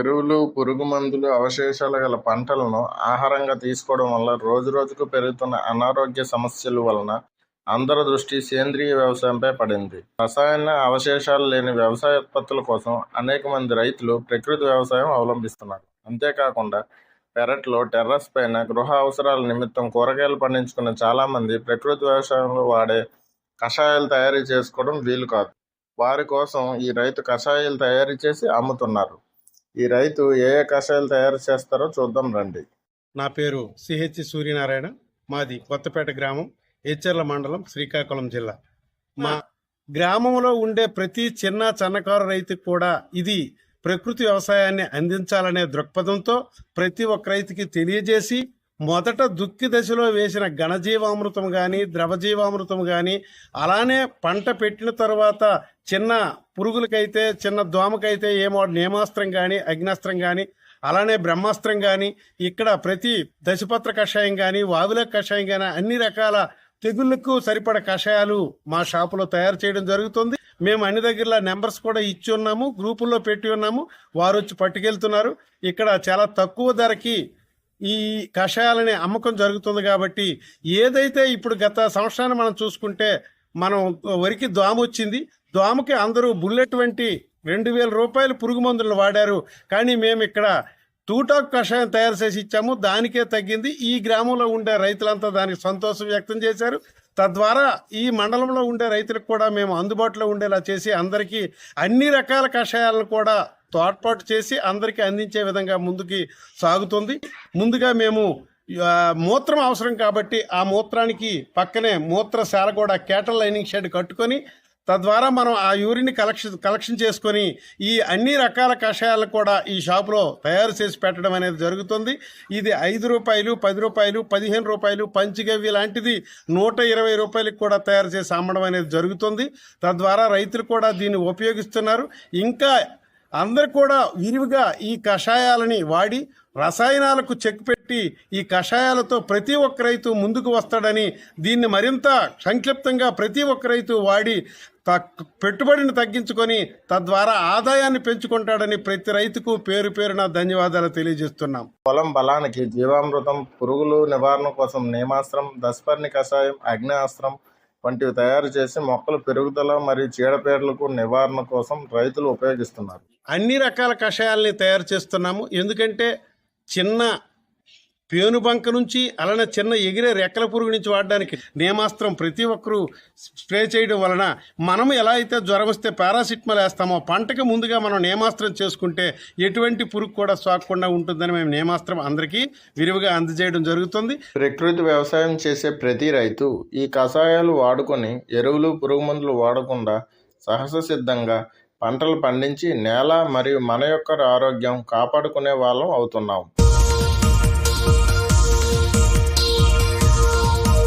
ఎరువులు, పురుగు మందులు, అవశేషాలు గల పంటలను ఆహారంగా తీసుకోవడం వల్ల రోజురోజుకు పెరుగుతున్న అనారోగ్య సమస్యల వలన అందరి దృష్టి సేంద్రియ వ్యవసాయంపై పడింది. రసాయన అవశేషాలు లేని వ్యవసాయ ఉత్పత్తుల కోసం అనేక మంది రైతులు ప్రకృతి వ్యవసాయం అవలంబిస్తున్నారు. అంతేకాకుండా పెరట్లో, టెర్రస్ పైన గృహ అవసరాల నిమిత్తం కూరగాయలు పండించుకున్న చాలామంది ప్రకృతి వ్యవసాయంలో వాడే కషాయాలు తయారు చేసుకోవడం వీలు కాదు. వారి కోసం ఈ రైతు కషాయాలు తయారు చేసి అమ్ముతున్నారు. ఈ రైతు ఏ ఏ కషాయాలు తయారు చేస్తారో చూద్దాం రండి. నా పేరు సిహెచ్ సూర్యనారాయణ మాది కొత్తపేట గ్రామం హెచ్చర్ల మండలం శ్రీకాకుళం జిల్లా మా గ్రామంలో ఉండే ప్రతి చిన్న చిన్నకారు రైతుకు కూడా ఇది ప్రకృతి వ్యవసాయాన్ని అందించాలనే దృక్పథంతో ప్రతి ఒక్క రైతుకి తెలియజేసి మొదట దుక్కి దశలో వేసిన ఘనజీవామృతం కానీ ద్రవజీవామృతం కానీ అలానే పంట పెట్టిన తర్వాత చిన్న పురుగులకైతే చిన్న దోమకైతే ఏమో నేమాస్త్రం కానీ అగ్నాస్త్రం కానీ అలానే బ్రహ్మాస్త్రం కానీ ఇక్కడ ప్రతి దశపత్ర కషాయం కానీ వావిల కషాయం కానీ అన్ని రకాల తెగుళ్ళకు సరిపడ కషాయాలు మా షాపులో తయారు చేయడం జరుగుతుంది. మేము అన్ని దగ్గరలో నెంబర్స్ కూడా ఇచ్చి ఉన్నాము గ్రూపుల్లో పెట్టి ఉన్నాము వారు వచ్చి పట్టుకెళ్తున్నారు. ఇక్కడ చాలా తక్కువ ధరకి ఈ కషాయాలని అమ్మకం జరుగుతుంది కాబట్టి ఏదైతే ఇప్పుడు గత సంవత్సరాన్ని మనం చూసుకుంటే మనం వరికి దోమ వచ్చింది దోమకి అందరూ బుల్లెట్ వంటి రెండు వేల రూపాయలు పురుగు మందులను వాడారు. కానీ మేము ఇక్కడ టూటాక్ కషాయం తయారు చేసి ఇచ్చాము దానికే తగ్గింది. ఈ గ్రామంలో ఉండే రైతులంతా దానికి సంతోషం వ్యక్తం చేశారు. తద్వారా ఈ మండలంలో ఉండే రైతులకు కూడా మేము అందుబాటులో ఉండేలా చేసి అందరికీ అన్ని రకాల కషాయాలను కూడా తోడ్పాటు చేసి అందరికీ అందించే విధంగా ముందుకి సాగుతుంది. ముందుగా మేము మూత్రం అవసరం కాబట్టి ఆ మూత్రానికి పక్కనే మూత్రశాల కూడా కేటల్ లైనింగ్ షెడ్ కట్టుకొని తద్వారా మనం ఆ యూరిని కలెక్షన్ కలెక్షన్ చేసుకొని ఈ అన్ని రకాల కషాయాలు కూడా ఈ షాపులో తయారు చేసి పెట్టడం అనేది జరుగుతుంది. ఇది ఐదు రూపాయలు పది రూపాయలు పదిహేను రూపాయలు పంచగవ్య లాంటిది నూట ఇరవై రూపాయలకు కూడా తయారు చేసి అమ్మడం అనేది జరుగుతుంది. తద్వారా రైతులు కూడా దీన్ని ఉపయోగిస్తున్నారు. ఇంకా అందరు కూడా విరివిగా ఈ కషాయాలని వాడి రసాయనాలకు చెక్ పెట్టి ఈ కషాయాలతో ప్రతి ఒక్క రైతు ముందుకు వస్తాడని దీన్ని మరింత సంక్షిప్తంగా ప్రతి ఒక్క రైతు వాడి తక్- పెట్టుబడిని తగ్గించుకొని తద్వారా ఆదాయాన్ని పెంచుకుంటాడని ప్రతి రైతుకు పేరు పేరున ధన్యవాదాలు తెలియజేస్తున్నాం. పొలం బలానికి జీవామృతం, పురుగులు నివారణ కోసం నేమాస్త్రం, దశపర్ణి కషాయం, అగ్నేయాస్త్రం వంటివి తయారు చేసి మొక్కల పెరుగుదల మరియు చీడపీడలకు నివారణ కోసం రైతులు ఉపయోగిస్తున్నారు. అన్ని రకాల కషాయాల్ని తయారు చేస్తున్నాము ఎందుకంటే చిన్న పేనుబంక నుంచి అలానే చిన్న ఎగిరే రెక్కల పురుగు నుంచి వాడడానికి నేమాస్త్రం ప్రతి ఒక్కరూ స్ప్రే చేయడం వలన మనం ఎలా అయితే జ్వరం వస్తే పారాసిటమాల్ వేస్తామో పంటకి ముందుగా మనం నేమాస్త్రం చేసుకుంటే ఎటువంటి పురుగు కూడా సోకకుండా ఉంటుందని మేము నేమాస్త్రం అందరికీ విరివిగా అందజేయడం జరుగుతుంది ప్రకృతి వ్యవసాయం చేసే ప్రతి రైతు ఈ కషాయాలు వాడుకొని ఎరువులు, పురుగు మందులు వాడకుండా సహజ సిద్ధంగా పంటలు పండించి నేల మరియు మన యొక్క ఆరోగ్యం కాపాడుకునే వాళ్ళం అవుతున్నాం.